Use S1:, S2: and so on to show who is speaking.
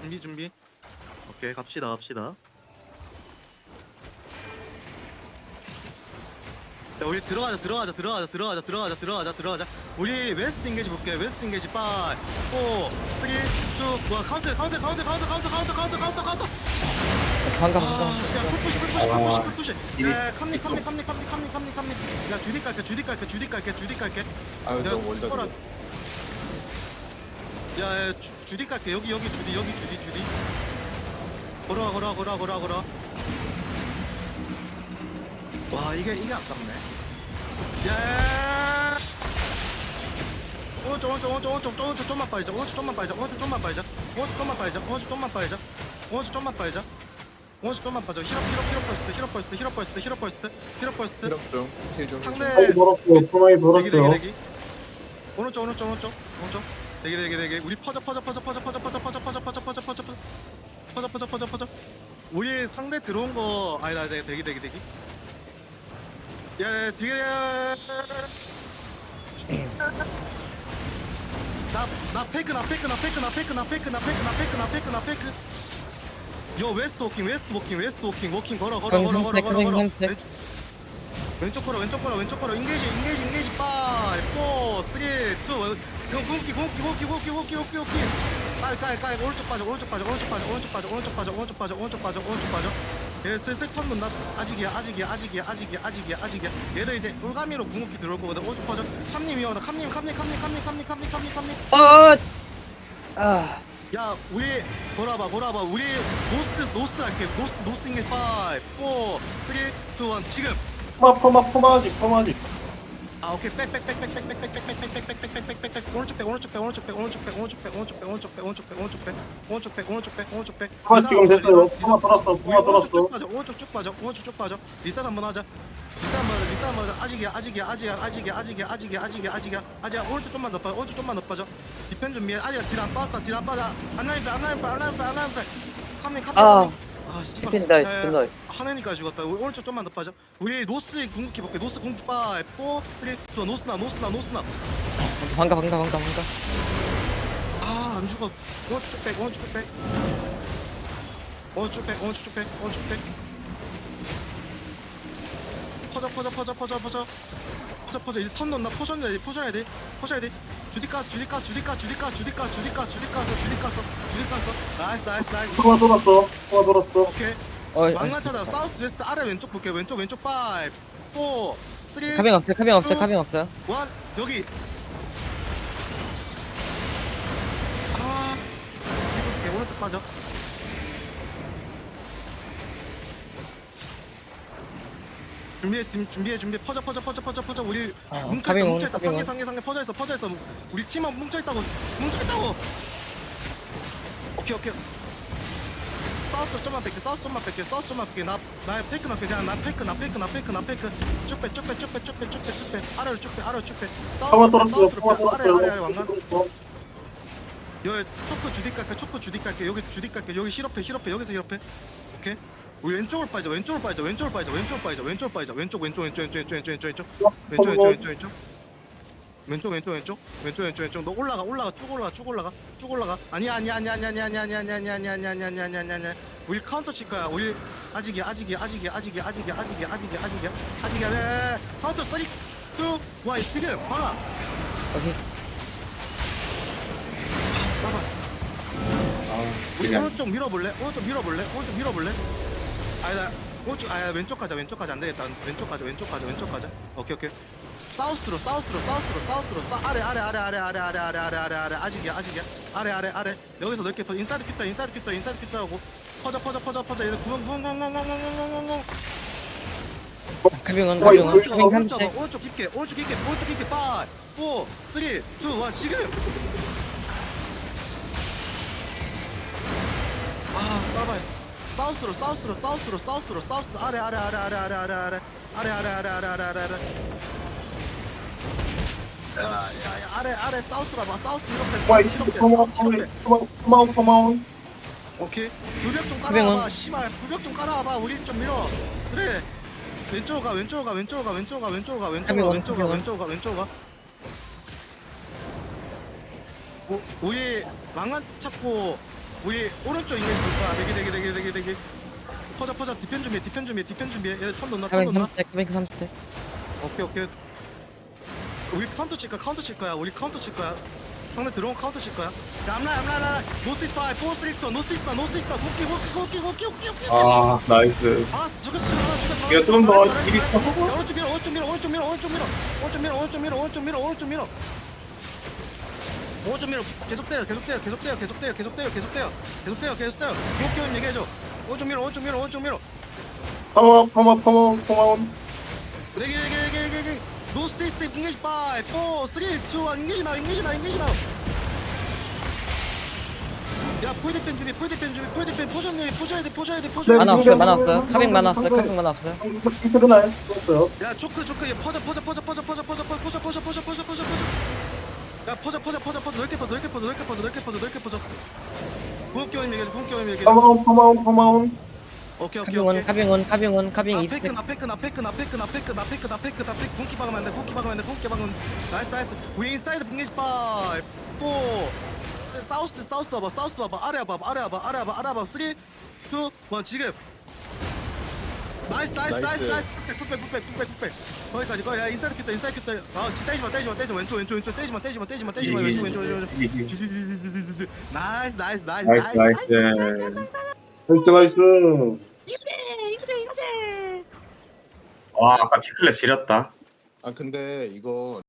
S1: 준비 준비. 오케이 갑시다 갑시다. 자 우리 들어가자 들어가자 들어가자 들어가자 들어가자 들어가자 들어가자. 우리 웨스트 인게지 볼게요. 웨스트 인게지 5 4 3 2 1 카운트 카운트 카운트 카운트 카운트 카운트 카운트 카운트 카운트.
S2: 방금
S1: 아,
S2: 방금
S1: 진짜 풀푸시 풀푸시 풀푸시 풀푸시. 야 캄니 캄니 kam니 캄니 캄니 캄니 캄니 야 주디 깔게 주디 깔게 주디 깔게 주디 깔게.
S3: 아유
S1: 야,
S3: 너 원더
S1: 꺼라. 야, 야 주, 주디 깔게. 여기 여기 주디 여기 주디 주디. 걸어와 걸어와 걸어와 걸어와 걸어와. 와 이게 이게 아깝네. 야 오른쪽 오른쪽 오른쪽 오른쪽 오른쪽 좀만 빠지자. 오른쪽 좀만 빠지자. 오른쪽 좀만 빠지자. 오른쪽 좀만 빠지자. 오른쪽 좀만 빠지자. 오른쪽 좀만 빠지자. 오른쪽 좀만 빠져. 히럽 히럽 히럽 퍼스트 히럽 퍼스트 히럽 퍼스트 히럽 퍼스트 히럽 퍼스트.
S3: 히럽 좀
S1: 상대. 오른쪽 오른쪽 오른쪽. 오른쪽 대기 대기 대기 우리 퍼져 퍼져 퍼져 퍼져 퍼져 퍼져 퍼져 퍼져 퍼져 퍼져 퍼져 퍼져 퍼져 퍼져 퍼져 우리 상대 들어온 거 아니다 아니다 대기 대기 대기 야 되게 나나 페이크 나 페이크 나 페이크 나 페이크 나 페이크 나 페이크 나 페이크 나 페이크 나 페이크 요 웨스트 워킹 웨스트 워킹 웨스트 워킹 워킹 걸어 걸어 걸어 걸어 걸어 걸어. 왼쪽 걸어 왼쪽 걸어 왼쪽 걸어 인게이지 인게이지 인게이지 5 4 3 2 형 공기 공기 공기 공기 공기 공기 공기 깔깔깔. 오른쪽 빠져 오른쪽 빠져 오른쪽 빠져 오른쪽 빠져 오른쪽 빠져 오른쪽 빠져 오른쪽 빠져 오른쪽 빠져. 얘 슬슬 턴 논다. 아직이야 아직이야 아직이야 아직이야 아직이야 아직이야. 얘들 이제 올가미로 궁극기 들어올 거거든. 오른쪽 빠져. 캄님 위험하다. 캄님 캄님 캄님 캄님 캄님 캄님 캄님 캄님.
S2: 어. 아.
S1: 야 우리 보라봐 보라봐. 우리 노스 노스 할게. 노스 노스 인게 5 4 3 2 1 지금
S4: 포마 포마 포마지 포마지.
S1: 아 오케이 백백백백백백백백백백백백백백백백 오른쪽 백 오른쪽 백 오른쪽 백 오른쪽 백 오른쪽 백 오른쪽 백 오른쪽 백 오른쪽 백 오른쪽 백 오른쪽 백 오른쪽 백 오른쪽 백
S4: 포마 지금 됐어요. 포마 돌았어. 포마
S1: 오른쪽 쭉
S4: 돌았어.
S1: 빠져 오른쪽 쭉 빠져 오른쪽 쭉 빠져 리셋 한번 하자 리셋 한번 하자 리셋 한번 하자 아직이야 아직이야 아직이야 아직이야 아직이야 아직이야 아직이야 아직이야 아직이야 오른쪽 좀만 더 빠져 오른쪽 좀만 더 빠져 디펜 준비해 아직이야 딜안 빠졌다 딜안 빠져 안 나올 빼안 빼 카민
S2: 아.
S1: 씨발 야, 야, 야.
S2: 디펜다.
S1: 하나니까 죽었다. 우리 오른쪽 좀만 더 빠져. 우리 노스 궁극기 볼게. 노스 궁극기 5, 4, 3, 2, 노스나, 노스나, 노스나.
S2: 방금 방금 방금 방금.
S1: 아, 안 죽어. 오른쪽 쭉 백, 오른쪽 쭉 백. 오른쪽 백, 오른쪽 쭉 백, 오른쪽 백. 퍼져, 퍼져, 퍼져, 퍼져, 퍼져. 퍼져, 퍼져. 이제 턴 넣나? 포션 해야 돼, 포션 해야 돼, 포션 해야 돼. 주디 가스, 주디 가스, 주디 가스, 주디 가스, 주디 가스, 주디 가스, 주디 가스, 주디 가스, 주디 가스. 나이스, 나이스, 나이스.
S4: 포마 돌았어. 포마 돌았어.
S1: 오케이.
S2: 어.
S1: 왕관 찾아. 사우스 웨스트 아래 왼쪽 볼게. 왼쪽, 왼쪽 5, 4, 3,
S2: 카빙 없어 카빙 없어 카빙 없어.
S1: 원 여기 아 이렇게 오른쪽 빠져 준비해 준- 준비해 준비해. 퍼져 퍼져 퍼져 퍼져 퍼져. 우리
S2: 아,
S1: 뭉쳐 있다.
S2: 카빙 온,
S1: 뭉쳐 있다.
S2: 카빙
S1: 상계
S2: 온.
S1: 상계 상계. 퍼져 있어 퍼져 있어. 우리 팀만 뭉쳐 있다고 뭉쳐 있다고. 오케이 오케이. 사우스 좀만 뺄게 사우스 좀만 뺄게 사우스 좀만 뺄게 나 나의 페이크 나 그냥 나 페이크 나 페이크 나 페이크 나 페이크. 쭉빼쭉빼쭉빼쭉빼쭉빼쭉빼. 아래로 쭉빼 아래로 쭉빼.
S4: 포마 돌았어.
S1: 사우스로 빼. 아래 아래 아래. 왕관. 여기 초크 주디 깔게 초크 주디 깔게. 여기 주디 깔게. 여기 히럽해 히럽해. 여기서 히럽해. 오케이 우리 왼쪽으로 빠져 왼쪽으로 빠져 왼쪽으로 빠져 왼쪽으로 빠져 왼쪽으로 빠져 왼쪽 왼쪽 왼쪽 왼쪽 왼쪽 왼쪽 왼쪽 왼쪽 왼쪽 왼쪽 왼쪽 왼쪽 왼쪽 왼쪽 왼쪽 왼쪽 왼쪽 왼쪽 너 올라가 올라가 쭉 올라가 쭉 올라가 쭉 올라가 아니야 아니야 아니야 아니야 아니야 아니야 아니야 아니야 아니야 아니야 아니야 아니야 아니야 아니야 우리 카운터 칠 거야 우리 아직이야 아직이야 아직이야 아직이야 아직이야 아직이야 아직이야 아직이야 아직이야 네 카운터 3 2 1 지금 봐라
S2: 오케이.
S1: 봐봐
S3: 아
S1: 우리 오른쪽 밀어볼래? 오른쪽 밀어볼래? 오른쪽 밀어볼래? 아니다 오른쪽 아야 왼쪽 가자 왼쪽 가자. 안 되겠다. 왼쪽 가자 왼쪽 가자 왼쪽 가자. 오케이 오케이. 사우스로 사우스로 사우스로 사우스로. 사, 아래 아래 아래 아래 아래 아래 아래 아래 아래 아래. 아직이야 아직이야. 아래 아래 아래. 여기서 넓게 퍼 인사이드 큐터 인사이드 큐터 인사이드 큐터 하고. 퍼져 퍼져 퍼져 퍼져. 얘들 구멍구멍구멍구멍구멍구멍 오른쪽
S2: 카빙
S1: 오른쪽
S2: 3스택.
S1: 오른쪽 깊게 오른쪽 깊게 오른쪽 깊게. 5 4 3 2 1 지금! 아 따라봐요 사우스로 사우스로 사우스로 사우스로 사우스 아래 아래 아래 아래 아래 아래 아래 아래 아래 아래 아래 아래 아래 아래 야야야 아래 아래 사우스로 봐 사우스
S4: 포마
S1: 이렇게 이렇게 이렇게
S4: 포마 포마.
S1: 오케이 불벽 좀? 깔아봐 씨발 불벽 좀 깔아봐 우리 좀 밀어 그래 왼쪽으로 가 왼쪽으로 가 왼쪽으로 가 왼쪽으로 가 왼쪽으로 가 왼쪽으로 가? 왼쪽으로 가? 왼쪽으로 가 왼쪽으로 가 오, 우리 망한 찾고 우리 오른쪽 볼 거야 대기 대기 대기 대기 대기. 퍼져 퍼져. 디펜 준비해 디펜 준비해 디펜 준비해. 얘턴 넣나 턴
S2: 카빙
S1: 넣나?
S2: 30대 카빙 30대.
S1: 오케이 오케이. 우리 카운터 칠 거야 카운터 칠 거야. 우리 카운터 칠 거야. 상대 들어온 카운터 칠 거야. 야 암라 암라 암라. 노스 이스트 5 4 3 2 노스 이스트 노스 이스트 호키 호키 호키 호키 호키 호키
S4: 아 나이스.
S1: 아 죽었어 죽었어
S4: 이거 좀더 길이 있어.
S1: 오른쪽 밀어 오른쪽 밀어 오른쪽 밀어 오른쪽 밀어 오른쪽 밀어 오른쪽 밀어 오른쪽 밀어 오른쪽 밀어 밀어 계속 때려 계속 때려 계속 때려 계속 때려 계속 때려 계속 때려 계속 때려 계속 때려 기억기운 얘기해줘 밀어 오른쪽 밀어
S4: 컴온 컴온 컴온 컴온
S1: 내기 내기 내기 내기 내기 노스 이스트 인게이지 5 4 3 2 1 인게이지 나우 인게이지 나우 인게이지 나우 야 폴디펜 준비 폴디펜 준비 폴디펜 포션 돼 포션해야 돼 포션해야 돼 포션해야
S2: 만화
S1: 돼
S2: 없어요 만화 없어요 카빙 만화 없어요 카빙 만화 없어요
S4: 이틀은 죽었어요
S1: 야 초크 초크 얘 퍼져 퍼져 퍼져 퍼져 퍼져 퍼져 퍼져 퍼져 퍼져 퍼져 퍼져 퍼져 퍼져 야 퍼져 퍼져 퍼져 퍼져. 넓게 퍼져 넓게 퍼져 넓게 퍼져 넓게 퍼져 넓게 퍼져. 공격기원님 얘기해줘 공격기원님 얘기해줘
S4: 컴온 컴온 컴온.
S1: 오케이 오케이 오케이.
S2: 카빙 원 카빙 원 카빙
S1: 나
S2: 20대
S1: 페이크 나 페이크 나 페이크 나 페이크 나 페이크 나 페이크 나 페이크 나 페이크. 공기 박으면 안돼 공기 박으면 안돼 공기 박으면. 나이스 나이스. 위 인사이드 빙게지 5 4 사우스 사우스 봐봐 사우스 봐봐. 아래 봐봐 아래 봐봐 아래 봐봐 아래 봐봐 3 2 1 지금 나이스 나이스 나이스 나이스. 풋백 풋백 풋백 풋백 거기까지 거기 야 인사이드 켰다 인사이드 켰다 아 지- 떼지마 떼지마 떼지마. 왼쪽 왼쪽 왼쪽. 떼지마 떼지마 떼지마 떼지마. 왼쪽 왼쪽 왼쪽 나이스 나이스 나이스
S4: 나이스
S1: 나이스.
S4: 나이스. 나이스 나이스.
S5: 와 아까 피클랩 지렸다.
S3: 아 근데 이거